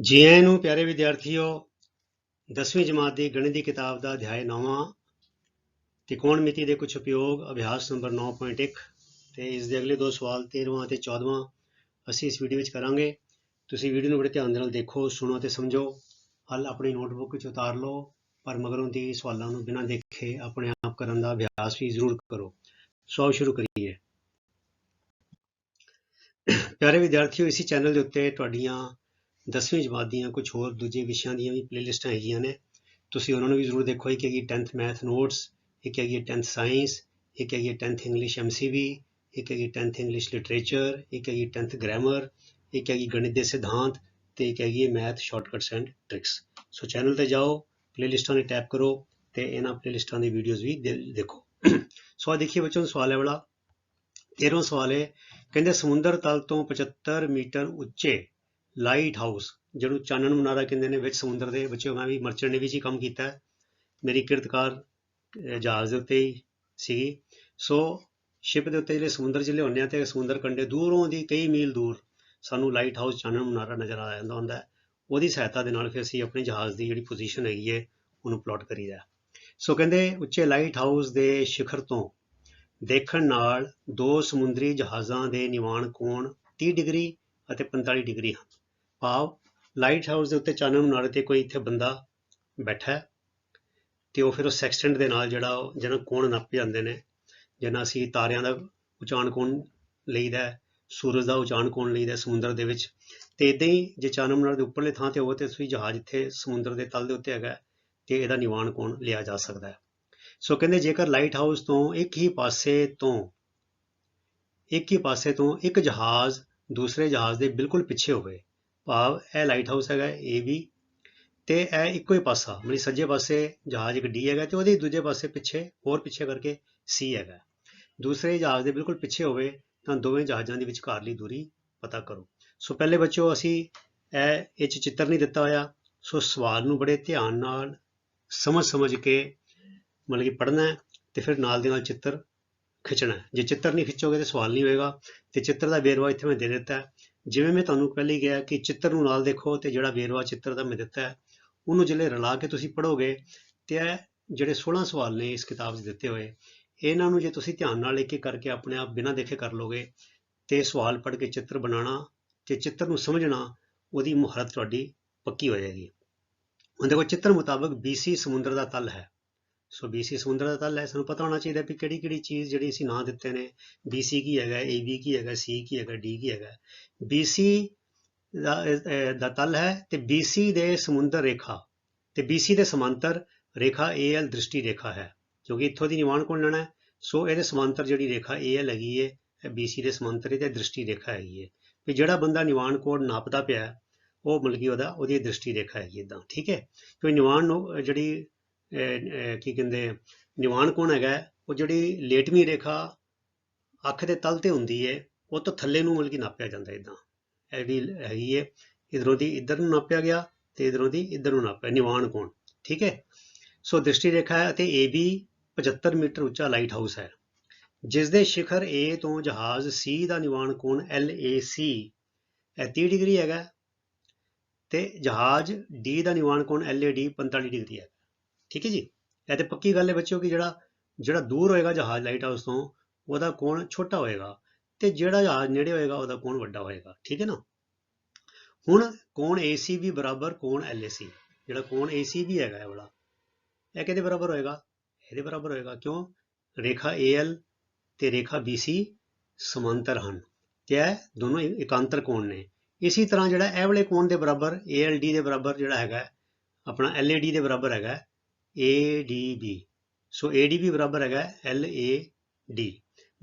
ਜੀ ਆਇਆਂ ਨੂੰ, ਪਿਆਰੇ ਵਿਦਿਆਰਥੀਓ 10ਵੀਂ ਜਮਾਤ ਦੀ ਗਣਿਤ ਦੀ ਕਿਤਾਬ ਦਾ ਅਧਿਆਇ 9ਵਾਂ ਤਿਕੋਣ ਮਿਤੀ ਦੇ ਕੁਝ ਉਪਯੋਗ, ਅਭਿਆਸ ਨੰਬਰ 9.1 ਤੇ ਇਸ ਦੇ ਅਗਲੇ ਦੋ ਸਵਾਲ 13ਵਾਂ ਤੇ 14ਵਾਂ ਅਸੀਂ ਇਸ ਵੀਡੀਓ ਵਿੱਚ ਕਰਾਂਗੇ। ਤੁਸੀਂ ਵੀਡੀਓ ਨੂੰ ਬੜੇ ਧਿਆਨ ਦੇ ਨਾਲ ਦੇਖੋ, ਸੁਣੋ ਤੇ ਸਮਝੋ। ਹੱਲ ਆਪਣੀ ਨੋਟਬੁੱਕ ਵਿੱਚ ਉਤਾਰ ਲਓ, ਪਰ ਮਗਰੋਂ ਦੀ ਸਵਾਲਾਂ ਨੂੰ ਬਿਨਾਂ ਦੇਖੇ ਆਪਣੇ ਆਪ ਕਰਨ ਦਾ ਅਭਿਆਸ ਵੀ ਜ਼ਰੂਰ ਕਰੋ। ਸੋ ਸ਼ੁਰੂ ਕਰੀਏ। ਪਿਆਰੇ ਵਿਦਿਆਰਥੀਓ, ਇਸੇ ਚੈਨਲ ਦੇ ਉੱਤੇ ਤੁਹਾਡੀਆਂ 10ਵੀਂ ਜਮਾਤ ਦੀਆਂ ਕੁਝ ਹੋਰ ਦੂਜੇ ਵਿਸ਼ਿਆਂ ਦੀਆਂ ਵੀ ਪਲੇਲਿਸਟਾਂ ਹੈਗੀਆਂ ਨੇ। ਤੁਸੀਂ ਉਹਨਾਂ ਨੂੰ ਵੀ ਜ਼ਰੂਰ ਦੇਖੋ। ਇੱਕ ਹੈਗੀ 10th ਮੈਥ ਨੋਟਸ ਇੱਕ ਹੈਗੀ 10th ਸਾਇੰਸ ਇੱਕ ਹੈਗੀ 10th ਇੰਗਲਿਸ਼ ਐਮਸੀਵੀ ਇੱਕ ਹੈਗੀ 10th ਇੰਗਲਿਸ਼ ਲਿਟਰੇਚਰ ਇੱਕ ਹੈਗੀ 10th ਗ੍ਰਾਮਰ ਇੱਕ ਹੈਗੀ ਗਣਿਤ ਦੇ ਸਿਧਾਂਤ ਤੇ ਇੱਕ ਹੈਗੀ math shortcuts and tricks so channel ਤੇ ਜਾਓ ਪਲੇਲਿਸਟਾਂ ਨੇ ਟੈਪ ਕਰੋ ਤੇ ਇਹਨਾਂ ਪਲੇਲਿਸਟਾਂ ਦੀ ਵੀਡੀਓਜ਼ ਵੀ ਦੇਖੋ। ਸੋ ਆ ਦੇਖੀਏ ਬੱਚੋ ਸਵਾਲ ਹੈ ਵਾਲਾ 13ਵਾਂ ਸਵਾਲ ਹੈ, ਕਹਿੰਦੇ ਸਮੁੰਦਰ ਤਲ ਤੋਂ 75 ਮੀਟਰ ਉੱਚੇ ਲਾਈਟ ਹਾਊਸ, ਜਿਹਨੂੰ ਚਾਨਣ ਮਨਾਰਾ ਕਹਿੰਦੇ ਨੇ, ਵਿੱਚ ਸਮੁੰਦਰ ਦੇ ਬੱਚਿਓ ਮੈਂ ਵੀ ਮਰਚੈਂਟ ਨੇਵੀ 'ਚ ਹੀ ਕੰਮ ਕੀਤਾ। ਮੇਰੀ ਕਿਰਤਕਾਰ ਜਹਾਜ਼ ਦੇ ਉੱਤੇ ਹੀ ਸੀਗੀ। ਸੋ, ਸ਼ਿਪ ਦੇ ਉੱਤੇ ਜਿਹੜੇ ਸਮੁੰਦਰ 'ਚ ਲਿਆਉਂਦੇ ਆ ਤੇ ਸਮੁੰਦਰ ਕੰਢੇ ਦੂਰੋਂ ਦੀ ਕਈ ਮੀਲ ਦੂਰ ਸਾਨੂੰ ਲਾਈਟ ਹਾਊਸ ਚਾਨਣ ਮਨਾਰਾ ਨਜ਼ਰ ਆ ਜਾਂਦਾ ਹੁੰਦਾ। ਉਹਦੀ ਸਹਾਇਤਾ ਦੇ ਨਾਲ ਫਿਰ ਅਸੀਂ ਆਪਣੇ ਜਹਾਜ਼ ਦੀ ਜਿਹੜੀ ਪੋਜੀਸ਼ਨ ਹੈਗੀ ਹੈ ਉਹਨੂੰ ਪਲਾਟ ਕਰੀਦਾ ਸੋ ਕਹਿੰਦੇ ਉੱਚੇ ਲਾਈਟ ਹਾਊਸ ਦੇ ਸਿਖਰ ਤੋਂ ਦੇਖਣ ਨਾਲ ਦੋ ਸਮੁੰਦਰੀ ਜਹਾਜ਼ਾਂ ਦੇ ਨਿਵਾਣ ਕੋਣ 30 ਡਿਗਰੀ ਅਤੇ 45 ਡਿਗਰੀ ਹਨ। ਭਾਵ ਲਾਈਟ ਹਾਊਸ ਦੇ ਉੱਤੇ ਚਾਨਣ ਮਨਾਰੇ ਤੇ ਕੋਈ ਇੱਥੇ ਬੰਦਾ ਬੈਠਾ ਹੈ ਤੇ ਉਹ ਫਿਰ ਉਸ ਸੈਕਸਟੈਂਟ ਦੇ ਨਾਲ ਜਿਹੜਾ ਉਹ ਜਿਹਨਾਂ ਕੋਣ ਨੱਪ ਜਾਂਦੇ ਨੇ ਜਿਹਨਾਂ ਅਸੀਂ ਤਾਰਿਆਂ ਦਾ ਉਚਾਣ ਕੋਣ ਲਈਦਾ ਹੈ, ਸੂਰਜ ਦਾ ਉਚਾਣ ਕੋਣ ਲਈਦਾ ਹੈ ਸਮੁੰਦਰ ਦੇ ਵਿੱਚ ਤੇ ਇਦਾਂ ਹੀ ਜੇ ਚਾਨਣ ਮਨਾਰੇ ਦੇ ਉੱਪਰਲੇ ਥਾਂ ਤੇ ਹੋਵੇ ਤੇ ਤੁਸੀਂ ਜਹਾਜ਼ ਇੱਥੇ ਸਮੁੰਦਰ ਦੇ ਤਲ ਦੇ ਉੱਤੇ ਹੈਗਾ ਹੈ, ਤੇ ਇਹਦਾ ਨਿਵਾਣ ਕੋਣ ਲਿਆ ਜਾ ਸਕਦਾ ਹੈ। ਸੋ ਕਹਿੰਦੇ ਜੇਕਰ ਲਾਈਟ ਹਾਊਸ ਤੋਂ ਇੱਕ ਹੀ ਪਾਸੇ ਤੋਂ ਇੱਕ ਹੀ ਪਾਸੇ ਤੋਂ ਇੱਕ ਜਹਾਜ਼ ਦੂਸਰੇ ਜਹਾਜ਼ ਦੇ ਬਿਲਕੁਲ ਪਿੱਛੇ ਹੋਵੇ ਭਾਵ ਇਹ ਲਾਈਟ ਹਾਊਸ ਹੈਗਾ ਏ ਬੀ ਤੇ ਇਹ ਇੱਕੋ ਹੀ ਪਾਸਾ, ਮਤਲਬ ਸੱਜੇ ਪਾਸੇ ਜਹਾਜ਼ ਇੱਕ ਡੀ ਹੈਗਾ ਤੇ ਉਹਦੇ ਦੂਜੇ ਪਾਸੇ ਪਿੱਛੇ, ਹੋਰ ਪਿੱਛੇ ਕਰਕੇ ਸੀ ਹੈਗਾ। ਦੂਸਰੇ ਜਹਾਜ਼ ਦੇ ਬਿਲਕੁਲ ਪਿੱਛੇ ਹੋਵੇ ਤਾਂ ਦੋਵੇਂ ਜਹਾਜ਼ਾਂ ਦੀ ਵਿਚਕਾਰਲੀ ਦੂਰੀ ਪਤਾ ਕਰੋ। ਸੋ ਪਹਿਲੇ ਬੱਚੋ ਅਸੀਂ ਇਹ ਇਹ 'ਚ ਚਿੱਤਰ ਨਹੀਂ ਦਿੱਤਾ ਹੋਇਆ। ਸੋ ਸਵਾਲ ਨੂੰ ਬੜੇ ਧਿਆਨ ਨਾਲ ਸਮਝ ਸਮਝ ਕੇ ਮਤਲਬ ਕਿ ਪੜ੍ਹਨਾ ਹੈ ਤੇ ਫਿਰ ਨਾਲ ਦੇ ਨਾਲ ਚਿੱਤਰ ਖਿੱਚਣਾ ਜੇ ਚਿੱਤਰ ਨਹੀਂ ਖਿੱਚੋਗੇ ਤੇ ਸਵਾਲ ਨਹੀਂ ਹੋਏਗਾ ਤੇ ਚਿੱਤਰ ਦਾ ਵੇਰਵਾ ਇੱਥੇ ਮੈਂ ਦੇ ਦਿੱਤਾ ਜਿਵੇਂ ਮੈਂ ਤੁਹਾਨੂੰ ਪਹਿਲੇ ਕਿਹਾ ਕਿ ਚਿੱਤਰ ਨੂੰ ਨਾਲ ਦੇਖੋ ਤੇ ਜਿਹੜਾ ਵੇਰਵਾ ਚਿੱਤਰ ਦਾ ਮੈਂ ਦਿੱਤਾ ਹੈ, ਉਹਨੂੰ ਜਿਹੜੇ ਰਲਾ ਕੇ ਤੁਸੀਂ ਪੜੋਗੇ ਤੇ ਇਹ ਜਿਹੜੇ 16 ਸਵਾਲ ਨੇ ਇਸ ਕਿਤਾਬ 'ਚ ਦਿੱਤੇ ਹੋਏ, ਇਹਨਾਂ ਨੂੰ ਜੇ ਤੁਸੀਂ ਧਿਆਨ ਨਾਲ ਇੱਕ ਇੱਕ ਕਰਕੇ ਆਪਣੇ ਆਪ ਬਿਨਾਂ ਦੇਖੇ ਕਰ ਲੋਗੇ ਤੇ ਸਵਾਲ ਪੜ੍ਹ ਕੇ ਚਿੱਤਰ ਬਣਾਉਣਾ ਤੇ ਚਿੱਤਰ ਨੂੰ ਸਮਝਣਾ, ਉਹਦੀ ਮੁਹਾਰਤ ਤੁਹਾਡੀ ਪੱਕੀ ਹੋ ਜਾਏਗੀ। ਹੁਣ ਦੇਖੋ, ਚਿੱਤਰ ਮੁਤਾਬਕ BC ਸਮੁੰਦਰ ਦਾ ਤਲ ਹੈ। ਸੋ BC ਸਮੁੰਦਰ ਦਾ ਤਲ ਹੈ, ਸਾਨੂੰ ਪਤਾ ਹੋਣਾ ਚਾਹੀਦਾ ਵੀ ਕਿਹੜੀ ਕਿਹੜੀ ਚੀਜ਼ ਜਿਹੜੀ ਅਸੀਂ ਨਾਂ ਦਿੱਤੇ ਨੇ। BC ਕੀ ਹੈਗਾ AB ਕੀ ਹੈਗਾ, C ਕੀ ਹੈਗਾ, D ਕੀ ਹੈਗਾ। BC ਦਾ ਦਾ ਤਲ ਹੈ ਤੇ BC ਦੇ ਸਮੁੰਦਰ ਰੇਖਾ। ਤੇ BC ਦੇ ਸਮਾਂਤਰ ਰੇਖਾ AL ਦ੍ਰਿਸ਼ਟੀ ਰੇਖਾ ਹੈ ਕਿਉਂਕਿ ਇੱਥੋਂ ਦੀ ਨਿਵਾਣ ਕੋਣ ਲੈਣਾ ਹੈ। ਸੋ ਇਹਦੇ ਸਮਾਂਤਰ ਜਿਹੜੀ ਰੇਖਾ AL ਹੈਗੀ ਹੈ, ਇਹ BC ਦੇ ਸਮਾਂਤਰ ਇਹਦੇ ਦ੍ਰਿਸ਼ਟੀ ਰੇਖਾ ਹੈਗੀ ਹੈ। ਵੀ ਜਿਹੜਾ ਬੰਦਾ ਨਿਵਾਣ ਕੋਣ ਨਾਪਦਾ ਪਿਆ, ਉਹ ਮਤਲਬ ਕਿ ਉਹਦਾ, ਉਹਦੀ ਦ੍ਰਿਸ਼ਟੀ ਰੇਖਾ ਹੈਗੀ ਇਦਾਂ ਠੀਕ ਹੈ? ਕਿਉਂਕਿ ਨਿਵਾਣ ਨੂੰ ਜਿਹੜੀ ਕੀ ਕਹਿੰਦੇ ਨਿਵਾਣ ਕੋਣ ਹੈਗਾ ਉਹ ਜਿਹੜੀ ਲੇਟਵੀਂ ਰੇਖਾ ਅੱਖ ਦੇ ਤਲ ਤੇ ਹੁੰਦੀ ਹੈ, ਉਹ ਤੋਂ ਥੱਲੇ ਨੂੰ ਮਤਲਬ ਕਿ ਨਾਪਿਆ ਜਾਂਦਾ ਇਦਾਂ। ਇਹ ਵੀ ਹੈਗੀ ਹੈ, ਇਧਰੋਂ ਦੀ ਇੱਧਰ ਨੂੰ ਨਾਪਿਆ ਗਿਆ ਤੇ ਇਧਰੋਂ ਦੀ ਇੱਧਰ ਨੂੰ ਨਾਪਿਆ ਨਿਵਾਣ ਕੋਣ? ਠੀਕ ਹੈ? ਸੋ ਦ੍ਰਿਸ਼ਟੀ ਰੇਖਾ ਹੈ ਅਤੇ AB 75 ਮੀਟਰ ਉੱਚਾ ਲਾਈਟ ਹਾਊਸ ਹੈ। ਜਿਸ ਦੇ ਸ਼ਿਖਰ A ਤੋਂ ਜਹਾਜ਼ C ਦਾ ਨਿਵਾਣ ਕੋਣ? LAC ਇਹ 30 ਡਿਗਰੀ ਹੈਗਾ ਤੇ ਜਹਾਜ਼ D ਦਾ ਨਿਵਾਣ ਕੋਣ? LAD 45 ਡਿਗਰੀ ਹੈ। ਠੀਕ ਹੈ ਜੀ? ਇਹ ਤੇ ਪੱਕੀ ਗੱਲ ਹੈ ਬੱਚਿਓ ਕਿ ਜਿਹੜਾ ਜਿਹੜਾ ਦੂਰ ਹੋਏਗਾ ਜਹਾਜ਼ ਲਾਈਟ ਹਾਊਸ ਤੋਂ, ਉਹਦਾ ਕੋਣ ਛੋਟਾ ਹੋਏਗਾ ਤੇ ਜਿਹੜਾ ਜਹਾਜ਼ ਨੇੜੇ ਹੋਏਗਾ, ਉਹਦਾ ਕੋਣ ਵੱਡਾ ਹੋਏਗਾ, ਠੀਕ ਹੈ ਨਾ? ਹੁਣ ਕੋਣ ਵੀ ਬਰਾਬਰ ਕੋਣ LAC ਜਿਹੜਾ ਕੋਣ ਵੀ ਹੈਗਾ ਇਹ ਵਾਲਾ, ਇਹ ਕਿਹਦੇ ਬਰਾਬਰ ਹੋਏਗਾ? ਇਹਦੇ ਬਰਾਬਰ ਹੋਏਗਾ ਕਿਉਂ? ਰੇਖਾ AL ਤੇ ਰੇਖਾ BC ਸਮਾਂਤਰ ਹਨ ਤੇ ਇਹ ਦੋਨੋਂ ਇ- ਇਕਾਂਤਰ ਕੋਣ ਨੇ। ਇਸੇ ਤਰ੍ਹਾਂ ਜਿਹੜਾ ਇਹ ਵਾਲੇ ਕੋਣ ਦੇ ਬਰਾਬਰ ALD ਦੇ ਬਰਾਬਰ ਜਿਹੜਾ ਹੈਗਾ, ਆਪਣਾ LAD ਦੇ ਬਰਾਬਰ ਹੈਗਾ ADB ਸੋ ADB ਬਰਾਬਰ ਹੈਗਾ LAD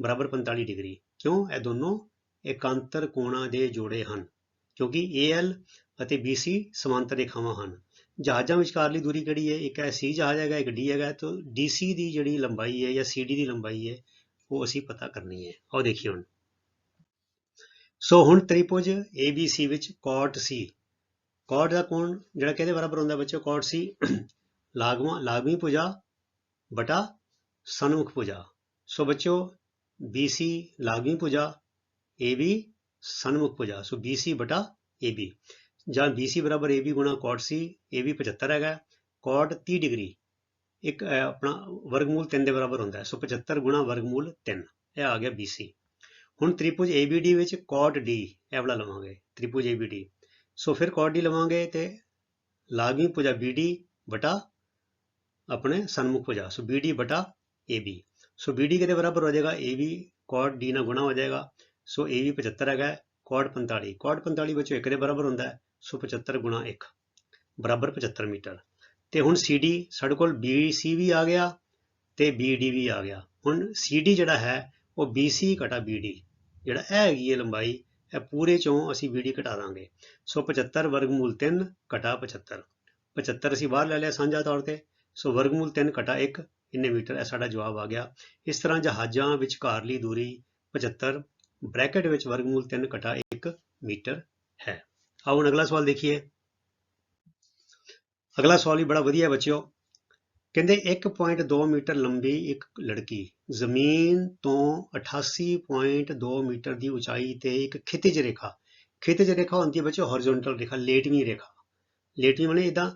ਬਰਾਬਰ 45 ਡਿਗਰੀ। ਕਿਉਂ? ਇਹ ਦੋਨੋਂ ਇਕਾਂਤਰ ਕੋਣਾਂ ਦੇ ਜੋੜੇ ਹਨ। ਕਿਉਂਕਿ AL ਅਤੇ BC ਸਮਾਂਤਰ ਰੇਖਾਵਾਂ ਹਨ। ਜਹਾਜ਼ਾਂ ਵਿਚਕਾਰਲੀ ਦੂਰੀ ਕਿਹੜੀ ਹੈ? ਇੱਕ ਹੈ C ਜਹਾਜ਼ ਹੈਗਾ, ਇੱਕ D ਹੈਗਾ। ਤਾਂ DC ਦੀ ਜਿਹੜੀ ਲੰਬਾਈ ਹੈ ਜਾਂ CD ਦੀ ਲੰਬਾਈ ਹੈ, ਉਹ ਅਸੀਂ ਪਤਾ ਕਰਨੀ ਹੈ। ਆਓ ਦੇਖੀਏ ਹੁਣ। ਸੋ ਹੁਣ ਤ੍ਰਿਭੁਜ ABC ਵਿੱਚ cot C cot ਦਾ ਕੋਣ ਜਿਹੜਾ ਕਿਹਦੇ ਬਰਾਬਰ ਹੁੰਦਾ ਬੱਚਿਓ? cot C ਲਾਗਵਾਂ, ਲਾਗਵੀਂ ਭੁਜਾ ਬਟਾ, ਸਨਮੁਖ ਭੁਜਾ ਸੋ ਬੱਚਿਓ BC ਲਾਗਵੀਂ ਭੁਜਾ AB ਸਨਮੁਖ ਭੁਜਾ ਸੋ BC ਬਟਾ AB ਜਾਂ BC ਬਰਾਬਰ AB ਗੁਣਾ cot C AB 75 ਹੈਗਾ। cot 30 degree. ਇੱਕ ਆਪਣਾ ਵਰਗਮੂਲ 3 ਦੇ ਬਰਾਬਰ ਹੁੰਦਾ ਹੈ। ਸੋ 75 ਗੁਣਾ ਵਰਗਮੂਲ 3 ਇਹ ਆ ਗਿਆ BC ਹੁਣ ਤ੍ਰਿਭੁਜ ABD ਵਿੱਚ cot D, ਇਹ ਵਾਲਾ ਲਵਾਂਗੇ। ਤ੍ਰਿਭੁਜ ABD ਸੋ ਫਿਰ cot D ਲਵਾਂਗੇ ਤੇ ਲਾਗਵੀਂ ਭੁਜਾ BD ਬਟਾ ਆਪਣੇ ਸਨਮੁਖ ਭੁਜਾ ਸੋ BD ਬਟਾ AB ਸੋ BD ਕਿਹਦੇ ਬਰਾਬਰ ਹੋ ਜਾਏਗਾ? AB cot D ਨਾਲ ਗੁਣਾ ਹੋ ਜਾਏਗਾ। ਸੋ AB 75 ਹੈਗਾ ਹੈ, cot 45 cot 45 ਵਿੱਚੋਂ 1 ਦੇ ਬਰਾਬਰ ਹੁੰਦਾ ਹੈ। ਸੋ 75 ਗੁਣਾ 1 ਬਰਾਬਰ 75 ਮੀਟਰ। ਤੇ ਹੁਣ CD ਸਾਡੇ ਕੋਲ BC ਵੀ ਆ ਗਿਆ ਤੇ BD ਵੀ ਆ ਗਿਆ। ਹੁਣ CD ਜਿਹੜਾ ਹੈ ਉਹ BC ਘਟਾ BD ਜਿਹੜਾ ਇਹ ਹੈਗੀ ਹੈ ਲੰਬਾਈ ਇਹ ਪੂਰੇ ਚੋਂ ਅਸੀਂ BD ਘਟਾ ਦਾਂਗੇ। ਸੋ 75 ਵਰਗਮੂਲ 3 ਘਟਾ 75 75 ਅਸੀਂ ਬਾਹਰ ਲੈ ਲਿਆ ਸਾਂਝਾ ਤੌਰ ਤੇ। ਸੋ ਵਰਗਮੂਲ 3 ਘਟਾ 1 ਇੰਨੇ ਮੀਟਰ ਇਹ ਸਾਡਾ ਜਵਾਬ ਆ ਗਿਆ। ਇਸ ਤਰ੍ਹਾਂ ਜਹਾਜ਼ਾਂ ਵਿਚਕਾਰਲੀ ਦੂਰੀ 75 ਬ੍ਰੈਕਟ ਵਿੱਚ ਵਰਗਮੂਲ 3 ਘਟਾ 1 ਮੀਟਰ ਹੈ। ਆਓ ਹੁਣ ਅਗਲਾ ਸਵਾਲ ਦੇਖੀਏ। ਅਗਲਾ ਸਵਾਲ ਵੀ ਬੜਾ ਵਧੀਆ ਹੈ ਬੱਚਿਓ। ਕਹਿੰਦੇ 1.2 ਮੀਟਰ ਲੰਬੀ ਇੱਕ ਲੜਕੀ ਜ਼ਮੀਨ ਤੋਂ 88.2 ਮੀਟਰ ਦੀ ਉਚਾਈ ਤੇ ਇੱਕ ਖਿਤਿਜ ਰੇਖਾ। ਖਿਤਿਜ ਰੇਖਾ ਹੁੰਦੀ ਹੈ ਬੱਚਿਓ ਹੌਰੀਜ਼ੌਂਟਲ ਰੇਖਾ, ਲੇਟਵੀਂ ਰੇਖਾ। ਲੇਟਵੀਂ ਮਾਨੇ ਇਦਾਂ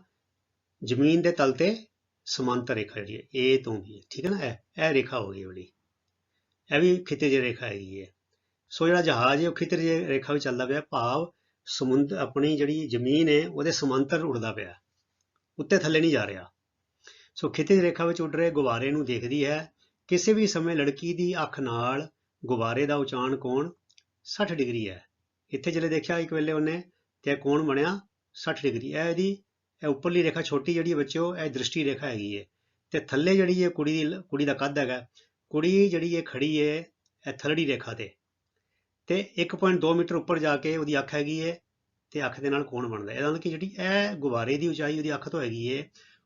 ਜ਼ਮੀਨ ਦੇ ਤਲ ਤੇ ਸਮਾਂਤਰ ਰੇਖਾ ਜਿਹੜੀ ਹੈ A ਤੋਂ B ਠੀਕ ਹੈ ਨਾ? ਇਹ ਇਹ ਰੇਖਾ ਹੋ ਗਈ ਬੜੀ। ਇਹ ਵੀ ਖਿਤਿਜ ਰੇਖਾ ਹੈਗੀ ਹੈ। ਸੋ ਜਿਹੜਾ ਜਹਾਜ਼ ਹੈ, ਉਹ ਖਿਤਿਜ ਰੇਖਾ ਵਿੱਚ ਚੱਲਦਾ ਪਿਆ, ਭਾਵ ਸਮੁੰਦਰ ਆਪਣੀ ਜਿਹੜੀ ਜ਼ਮੀਨ ਹੈ, ਉਹਦੇ ਸਮਾਂਤਰ ਉੱਡਦਾ ਪਿਆ। ਉੱਤੇ ਥੱਲੇ ਨਹੀਂ ਜਾ ਰਿਹਾ। ਸੋ ਖਿਤਿਜ ਰੇਖਾ ਵਿੱਚ ਉੱਡ ਰਹੇ ਗੁਬਾਰੇ ਨੂੰ ਦੇਖਦੀ ਹੈ, ਕਿਸੇ ਵੀ ਸਮੇਂ ਲੜਕੀ ਦੀ ਅੱਖ ਨਾਲ ਗੁਬਾਰੇ ਦਾ ਉਚਾਨ ਕੋਣ 60 ਡਿਗਰੀ ਹੈ। ਇੱਥੇ ਜਿਹੜੇ ਦੇਖਿਆ ਇੱਕ ਵੇਲੇ ਉਹਨੇ, ਤੇ ਇਹ ਕੋਣ ਬਣਿਆ? 60 ਡਿਗਰੀ। ਇਹ ਇਹਦੀ ਇਹ ਉੱਪਰਲੀ ਰੇਖਾ ਛੋਟੀ ਜਿਹੜੀ ਹੈ ਬੱਚਿਓ, ਇਹ ਦ੍ਰਿਸ਼ਟੀ ਰੇਖਾ ਹੈਗੀ ਹੈ ਤੇ ਥੱਲੇ ਜਿਹੜੀ ਹੈ ਕੁੜੀ ਦੀ ਕੁੜੀ ਦਾ ਕੱਦ ਹੈਗਾ, ਕੁੜੀ ਜਿਹੜੀ ਹੈ ਖੜੀ ਹੈ ਇਹ ਥਲੜੀ ਰੇਖਾ ਤੇ। ਤੇ 1.2 ਮੀਟਰ ਉੱਪਰ ਜਾ ਕੇ ਉਹਦੀ ਅੱਖ ਹੈਗੀ ਹੈ ਤੇ ਅੱਖ ਦੇ ਨਾਲ ਕੋਣ ਬਣਦਾ ਇਹਦਾ ਮਤਲਬ ਕਿ ਜਿਹੜੀ ਇਹ ਗੁਬਾਰੇ ਦੀ ਉਚਾਈ, ਉਹਦੀ ਅੱਖ ਤੋਂ ਹੈਗੀ ਹੈ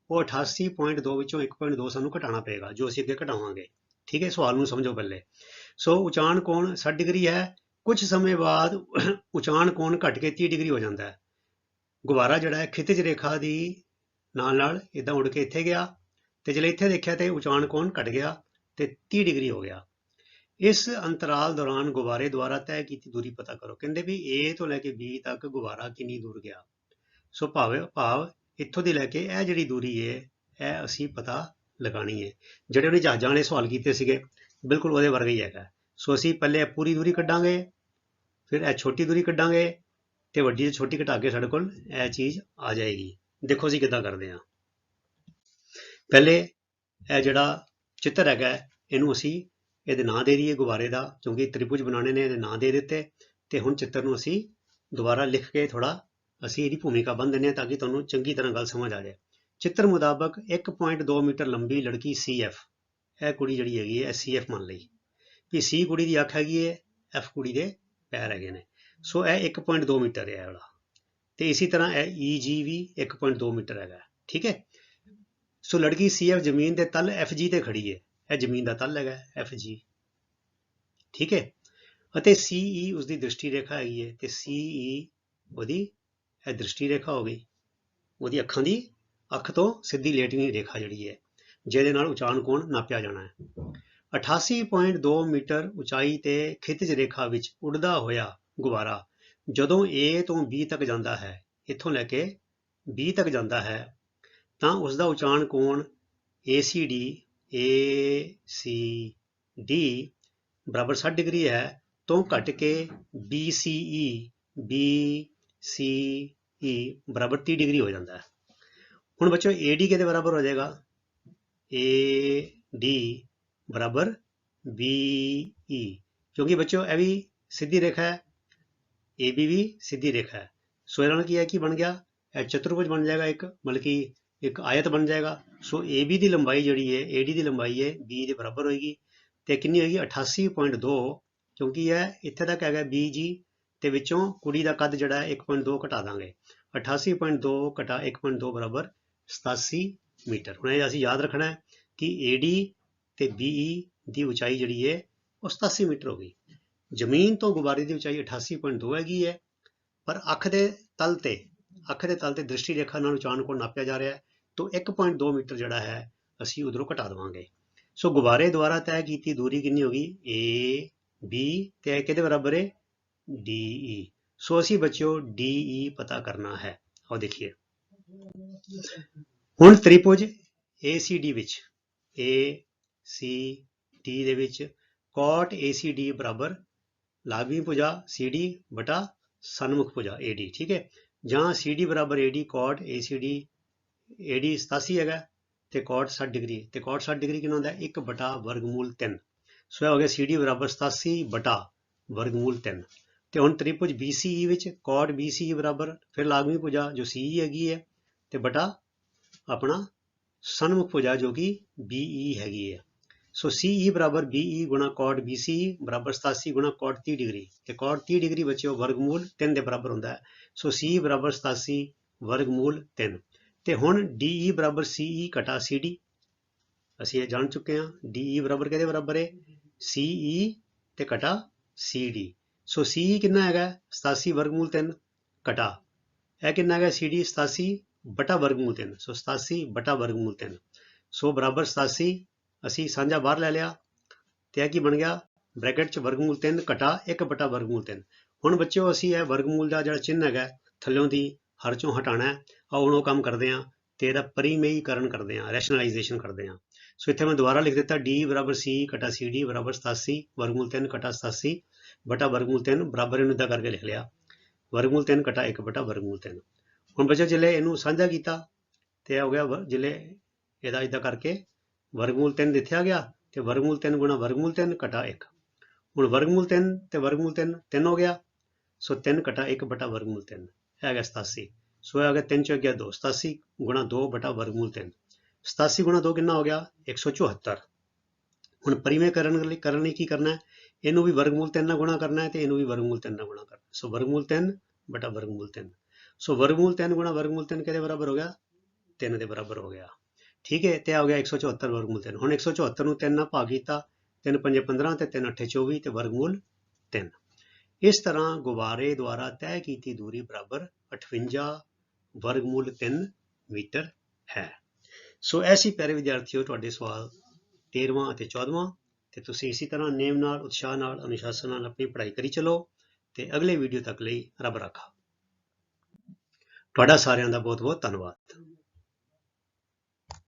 ਉਹ 88.2 ਵਿੱਚੋਂ 1.2 ਸਾਨੂੰ ਘਟਾਉਣਾ ਪਏਗਾ, ਜੋ ਅਸੀਂ ਅੱਗੇ ਘਟਾਵਾਂਗੇ। ਠੀਕ ਹੈ, ਸਵਾਲ ਨੂੰ ਸਮਝੋ ਪਹਿਲੇ। ਸੋ ਉਚਾਨ ਕੋਣ 60 ਡਿਗਰੀ ਹੈ ਕੁਝ ਸਮੇਂ ਬਾਅਦ ਉਚਾਨ ਕੋਣ ਘਟ ਕੇ 30 ਡਿਗਰੀ ਹੋ ਜਾਂਦਾ ਹੈ। ਗੁਬਾਰਾ ਜਿਹੜਾ ਹੈ ਖਿਤਿਜ ਰੇਖਾ ਦੀ ਨਾਲ ਨਾਲ ਇਦਾਂ ਉੱਡ ਕੇ ਇੱਥੇ ਗਿਆ ਤੇ ਜਦੋਂ ਇੱਥੇ ਦੇਖਿਆ ਤੇ ਉਚਾਨ ਕੋਣ ਘਟ ਗਿਆ ਤੇ 30 ਡਿਗਰੀ ਹੋ ਗਿਆ। ਇਸ ਅੰਤਰਾਲ ਦੌਰਾਨ ਗੁਬਾਰੇ ਦੁਆਰਾ ਤੈਅ ਕੀਤੀ ਦੂਰੀ ਪਤਾ ਕਰੋ। ਕਹਿੰਦੇ ਵੀ A ਤੋਂ ਲੈ ਕੇ B ਤੱਕ ਗੁਬਾਰਾ ਕਿੰਨੀ ਦੂਰ ਗਿਆ। ਸੋ ਭਾਵੇਂ ਭਾਵ ਇੱਥੋਂ ਦੀ ਲੈ ਕੇ ਇਹ ਜਿਹੜੀ ਦੂਰੀ ਹੈ ਇਹ ਅਸੀਂ ਪਤਾ ਲਗਾਣੀ ਹੈ ਜਿਹੜੇ ਉਹਨੇ ਜਹਾਜ਼ਾਂ ਵਾਲੇ ਸਵਾਲ ਕੀਤੇ ਸੀਗੇ, ਬਿਲਕੁਲ ਉਹਦੇ ਵਰਗਾ ਹੀ ਹੈਗਾ। ਸੋ ਅਸੀਂ ਪਹਿਲੇ ਇਹ ਪੂਰੀ ਦੂਰੀ ਕੱਢਾਂਗੇ, ਫਿਰ ਇਹ ਛੋਟੀ ਦੂਰੀ ਕੱਢਾਂਗੇ ਤੇ ਵੱਡੀ ਤੋਂ ਛੋਟੀ ਘਟਾ ਕੇ ਸਾਡੇ ਕੋਲ ਇਹ ਚੀਜ਼ ਆ ਜਾਏਗੀ। ਦੇਖੋ ਅਸੀਂ ਕਿੱਦਾਂ ਕਰਦੇ ਹਾਂ। ਪਹਿਲੇ ਇਹ ਜਿਹੜਾ ਚਿੱਤਰ ਹੈਗਾ, ਇਹਨੂੰ ਅਸੀਂ ਇਹਦੇ ਨਾਂ ਦੇ ਦਈਏ, ਗੁਬਾਰੇ ਦਾ, ਕਿਉਂਕਿ ਤ੍ਰਿਭੁਜ ਬਣਾਉਣੇ ਨੇ, ਇਹਦੇ ਨਾਂ ਦੇ ਦਿੱਤੇ। ਤੇ ਹੁਣ ਚਿੱਤਰ ਨੂੰ ਅਸੀਂ ਦੁਬਾਰਾ ਲਿਖ ਕੇ ਥੋੜਾ ਅਸੀਂ ਇਹਦੀ ਭੂਮਿਕਾ ਬੰਨ ਦਿੰਦੇ ਹਾਂ ਤਾਂ ਕਿ ਤੁਹਾਨੂੰ ਚੰਗੀ ਤਰ੍ਹਾਂ ਗੱਲ ਸਮਝ ਆ ਜਾਏ। ਚਿੱਤਰ ਮੁਤਾਬਕ 1.2 ਮੀਟਰ ਲੰਬੀ ਲੜਕੀ CF ਇਹ ਕੁੜੀ ਜਿਹੜੀ ਹੈਗੀ ਹੈ CF ਮੰਨ ਲਈ। ਵੀ ਸੀ ਕੁੜੀ ਦੀ ਅੱਖ ਹੈਗੀ ਹੈ, F ਕੁੜੀ ਦੇ ਪੈਰ ਹੈਗੇ ਨੇ। ਸੋ ਇਹ 1.2 ਮੀਟਰ ਹੈ ਇਹ ਵਾਲਾ। ਤੇ ਇਸੇ ਤਰ੍ਹਾਂ ਇਹ EG ਵੀ 1.2 ਮੀਟਰ ਹੈਗਾ। ਠੀਕ ਹੈ? ਸੋ ਲੜਕੀ CF ਜ਼ਮੀਨ ਦੇ ਤਲ FG ਤੇ ਖੜੀ ਹੈ। ਇਹ ਜ਼ਮੀਨ ਦਾ ਤਲ ਹੈਗਾ FG ਠੀਕ ਹੈ? ਅਤੇ CE ਉਸ ਦੀ ਦ੍ਰਿਸ਼ਟੀ ਰੇਖਾ ਹੈਗੀ ਹੈ। ਤੇ CE ਉਹਦੀ ਇਹ ਦ੍ਰਿਸ਼ਟੀ ਰੇਖਾ ਹੋ ਗਈ। ਉਹਦੀ ਅੱਖਾਂ ਦੀ ਅੱਖ ਤੋਂ ਸਿੱਧੀ ਲੇਟਵੀਂ ਰੇਖਾ ਜਿਹੜੀ ਹੈ, ਜਿਹਦੇ ਨਾਲ ਉਚਾਨ ਕੋਣ ਨਾਪਿਆ ਜਾਣਾ ਹੈ। 88.2 ਮੀਟਰ ਉਚਾਈ ਤੇ ਖਿਤਿਜ ਰੇਖਾ ਵਿੱਚ ਉੱਡਦਾ ਹੋਇਆ ਗੁਬਾਰਾ। ਜਦੋਂ A ਤੋਂ B ਤੱਕ ਜਾਂਦਾ ਹੈ, ਇੱਥੋਂ ਲੈ ਕੇ B ਤੱਕ ਜਾਂਦਾ ਹੈ, ਤਾਂ ਉਸ ਦਾ ਉਚਾਨ ਕੋਣ ACD ACD ਬਰਾਬਰ 60 ਡਿਗਰੀ ਹੈ, ਤੋਂ ਘਟ ਕੇ BCE BCE ਬਰਾਬਰ 30 ਡਿਗਰੀ ਹੋ ਜਾਂਦਾ ਹੈ। ਹੁਣ ਬੱਚੋ AD ਕਿਹਦੇ ਬਰਾਬਰ ਹੋ ਜਾਏਗਾ? AD ਬਰਾਬਰ BE ਕਿਉਂਕਿ ਬੱਚੋ ਇਹ ਵੀ ਸਿੱਧੀ ਰੇਖਾ ਹੈ AB ਵੀ ਸਿੱਧੀ ਰੇਖਾ ਹੈ। ਸੋ ਇਹਨਾਂ ਨਾਲ ਕੀ ਹੈ ਕੀ ਬਣ ਗਿਆ, ਇਹ ਚਤੁਰਭੁਜ ਬਣ ਜਾਏਗਾ ਇੱਕ, ਮਤਲਬ ਕਿ ਇੱਕ ਆਇਤ ਬਣ ਜਾਏਗਾ। ਸੋ AB ਦੀ ਲੰਬਾਈ ਜਿਹੜੀ ਹੈ AD ਦੀ ਲੰਬਾਈ ਹੈ, B ਦੇ ਬਰਾਬਰ ਹੋਏਗੀ ਤੇ ਕਿੰਨੀ ਹੋਏਗੀ? 88.2 ਕਿਉਂਕਿ ਇਹ ਇੱਥੇ ਤੱਕ ਹੈਗਾ BG ਤੇ ਵਿੱਚੋਂ ਕੁੜੀ ਦਾ ਕੱਦ ਜਿਹੜਾ ਹੈ 1.2 ਘਟਾ ਦਾਂਗੇ। 88.2 ਘਟਾ 1.2 ਬਰਾਬਰ 87 ਮੀਟਰ। ਹੁਣ ਇਹ ਅਸੀਂ ਯਾਦ ਰੱਖਣਾ ਹੈ ਕਿ AD ਤੇ BE ਦੀ ਉਚਾਈ ਜਿਹੜੀ ਹੈ, ਉਹ 87 ਮੀਟਰ ਹੋ ਗਈ। ਜ਼ਮੀਨ ਤੋਂ ਗੁਬਾਰੇ ਦੀ ਉਚਾਈ 88.2 ਹੈਗੀ ਹੈ, ਪਰ ਅੱਖ ਦੇ ਤਲ ਤੇ, ਅੱਖ ਦੇ ਤਲ ਤੇ ਦ੍ਰਿਸ਼ਟੀ ਰੇਖਾ ਨਾਲ ਉਚਾਨ ਕੋਣ ਨਾਪਿਆ ਜਾ ਰਿਹਾ ਹੈ, ਤਾਂ 1.2 ਮੀਟਰ ਜਿਹੜਾ ਹੈ, ਅਸੀਂ ਉਧਰੋਂ ਘਟਾ ਦੇਵਾਂਗੇ। ਸੋ ਗੁਬਾਰੇ ਦੁਆਰਾ ਤੈਅ ਕੀਤੀ ਦੂਰੀ ਕਿੰਨੀ ਹੋਗੀ A, B ਤੇ ਇਹ ਕਿਹਦੇ ਬਰਾਬਰ ਹੈ? DE ਸੋ ਅਸੀਂ ਬੱਚਿਓ ਡੀ e ਪਤਾ ਕਰਨਾ ਹੈ। ਆਓ ਦੇਖੀਏ। ਹੁਣ ਤ੍ਰਿਭੁਜ ACD ਵਿੱਚ ACD ਦੇ ਵਿੱਚ, cot ACD ਬਰਾਬਰ ਲਾਗਵੀਂ ਭੁਜਾ CD ਬਟਾ, ਸਨਮੁਖ ਭੁਜਾ AD ਠੀਕ ਹੈ? ਜਾਂ CD ਬਰਾਬਰ AD cot ACD AD 87 ਹੈਗਾ ਤੇ ਕੋਟ 60 ਡਿਗਰੀ, ਤੇ ਕੋਟ 60 ਡਿਗਰੀ ਕਿੰਨਾ ਹੁੰਦਾ 1 ਬਟਾ ਵਰਗਮੂਲ 3 ਸੋ ਇਹ ਹੋ ਗਿਆ CD ਬਰਾਬਰ 87 ਬਟਾ ਵਰਗਮੂਲ 3 ਤੇ ਹੁਣ ਤ੍ਰਿਭੁਜ BCE ਵਿੱਚ cot BCE ਬਰਾਬਰ ਫਿਰ ਲਾਗਮੀ ਭੁਜਾ ਜੋ CE ਹੈਗੀ ਹੈ, ਤੇ ਬਟਾ ਆਪਣਾ ਸਨਮੁਖ ਭੁਜਾ ਜੋ ਕਿ BE ਹੈਗੀ ਹੈ। ਸੋ CE ਬਰਾਬਰ BE ਗੁਣਾ cot BCE ਬਰਾਬਰ 87 ਗੁਣਾ cot 30 ਡਿਗਰੀ। ਤੇ cot 30 ਡਿਗਰੀ ਬੱਚਿਓ ਵਰਗਮੂਲ 3 ਦੇ ਬਰਾਬਰ ਹੁੰਦਾ ਹੈ। ਸੋ CE ਬਰਾਬਰ 87 ਵਰਗਮੂਲ 3 ਤੇ ਹੁਣ ਡੀ ਈ ਬਰਾਬਰ ਸੀ ਈ ਘਟਾ ਸੀ ਡੀ ਅਸੀਂ ਇਹ ਜਾਣ ਚੁੱਕੇ ਹਾਂ ਡੀ ਈ ਬਰਾਬਰ ਕਿਹਦੇ ਬਰਾਬਰ ਹੈ? CE ਤੇ ਘਟਾ ਡੀ ਸੋ ਸੀ ਈ ਕਿੰਨਾ ਹੈਗਾ? 87 ਵਰਗਮੂਲ 3 ਘਟਾ। ਇਹ ਕਿੰਨਾ ਹੈਗਾ ਸੀ ਡੀ 87 ਬਟਾ ਵਰਗਮੂਲ 3 ਸੋ 87 ਬਟਾ ਵਰਗਮੂਲ 3 ਸੋ ਬਰਾਬਰ 87 ਅਸੀਂ ਸਾਂਝਾ ਬਾਹਰ ਲੈ ਲਿਆ ਤੇ ਇਹ ਕੀ ਬਣ ਗਿਆ? ਬ੍ਰੈਕਟ ਚ ਵਰਗਮੂਲ 3 ਘਟਾ 1 ਬਟਾ ਵਰਗਮੂਲ 3 ਹੁਣ ਬੱਚਿਓ, ਅਸੀਂ ਇਹ ਵਰਗਮੂਲ ਦਾ ਜਿਹੜਾ ਚਿੰਨ੍ਹ ਹੈਗਾ, ਥੱਲਿਓਂ ਦੀ ਹਰ ਚੋਂ ਹਟਾਣਾ ਹੈ। ਆਓ ਹੁਣ ਉਹ ਕੰਮ ਕਰਦੇ ਹਾਂ ਤੇ ਇਹਦਾ ਪਰਿਮੇਯੀਕਰਨ ਕਰਦੇ ਹਾਂ ਰੈਸ਼ਨਲਾਈਜੇਸ਼ਨ ਕਰਦੇ ਹਾਂ। ਸੋ ਇੱਥੇ ਮੈਂ ਦੁਬਾਰਾ ਲਿਖ ਦਿੱਤਾ, d ਬਰਾਬਰ c ਘਟਾ cd ਬਰਾਬਰ 87 ਵਰਗਮੂਲ 3 ਘਟਾ 87 ਬਟਾ ਵਰਗਮੂਲ 3 ਬਰਾਬਰ ਇਹਨੂੰ ਇਦਾਂ ਕਰਕੇ ਲਿਖ ਲਿਆ। ਵਰਗਮੂਲ 3 ਘਟਾ 1 ਬਟਾ ਵਰਗਮੂਲ 3 ਹੁਣ ਬੱਚਾ ਜਿਲੇ ਇਹਨੂੰ ਸਾਂਝਾ ਕੀਤਾ ਤੇ ਇਹ ਹੋ ਗਿਆ ਵ- ਜਿਲੇ ਇਹਦਾ ਇਦਾਂ ਕਰਕੇ ਵਰਗਮੂਲ 3 ਦਿੱਤਿਆ ਗਿਆ ਤੇ ਵਰਗਮੂਲ 3 ਗੁਣਾ ਵਰਗਮੂਲ 3 ਘਟਾ 1 ਹੁਣ ਵਰਗਮੂਲ 3 ਤੇ ਵਰਗਮੂਲ 3 3 ਹੋ ਗਿਆ ਸੋ 3 ਘਟਾ 1 ਬਟਾ ਵਰਗਮੂਲ 3 ਇਹ ਆ ਗਿਆ 87 ਸੋ ਇਹ ਆ ਗਿਆ 3 ਚ ਗਿਆ 2 87 ਗੁਣਾ 2 ਬਟਾ ਵਰਗਮੂਲ 3 87 ਗੁਣਾ 2 ਕਿੰਨਾ ਹੋ ਗਿਆ 174 ਹੁਣ ਪਰਿਮੇਯ ਕਰਨ ਲਈ ਕਰਨ ਲਈ ਕੀ ਕਰਨਾ ਹੈ ਇਹਨੂੰ ਵੀ ਵਰਗਮੂਲ 3 ਨਾਲ ਗੁਣਾ ਕਰਨਾ ਹੈ ਤੇ ਇਹਨੂੰ ਵੀ ਵਰਗਮੂਲ 3 ਨਾਲ ਗੁਣਾ ਕਰਨਾ ਸੋ ਵਰਗਮੂਲ 3 ਬਟਾ ਵਰਗਮੂਲ 3 ਸੋ ਵਰਗਮੂਲ 3 ਗੁਣਾ ਵਰਗਮੂਲ 3 ਕਿਹਦੇ ਬਰਾਬਰ ਹੋ ਗਿਆ 3 ਦੇ ਬਰਾਬਰ ਹੋ ਗਿਆ ਠੀਕ ਹੈ, ਤੇ ਆ ਗਿਆ 174 ਵਰਗਮੂਲ 3 ਹੁਣ 174 ਨੂੰ 3 ਨਾਲ ਭਾਗ ਕੀਤਾ 3 5 15 ਤੇ 3 8 24 ਤੇ ਵਰਗਮੂਲ 3 ਇਸ ਤਰ੍ਹਾਂ ਗੁਬਾਰੇ ਦੁਆਰਾ ਤੈਅ ਕੀਤੀ ਦੂਰੀ ਬਰਾਬਰ 58 ਵਰਗਮੂਲ 3 ਮੀਟਰ ਹੈ। ਸੋ ਐਸੀ ਪਿਆਰੇ ਵਿਦਿਆਰਥੀਓ, ਤੁਹਾਡੇ ਸਵਾਲ 13ਵਾਂ ਅਤੇ 14ਵਾਂ ਤੇ ਤੁਸੀਂ ਇਸੇ ਤਰ੍ਹਾਂ ਨੇਮ ਨਾਲ, ਉਤਸ਼ਾਹ ਨਾਲ, ਅਨੁਸ਼ਾਸਨ ਨਾਲ ਆਪਣੀ ਪੜ੍ਹਾਈ ਕਰੀ ਚਲੋ, ਤੇ ਅਗਲੇ ਵੀਡੀਓ ਤੱਕ ਲਈ ਰੱਬ ਰਾਖਾ। ਤੁਹਾਡਾ ਸਾਰਿਆਂ ਦਾ ਬਹੁਤ ਬਹੁਤ ਧੰਨਵਾਦ।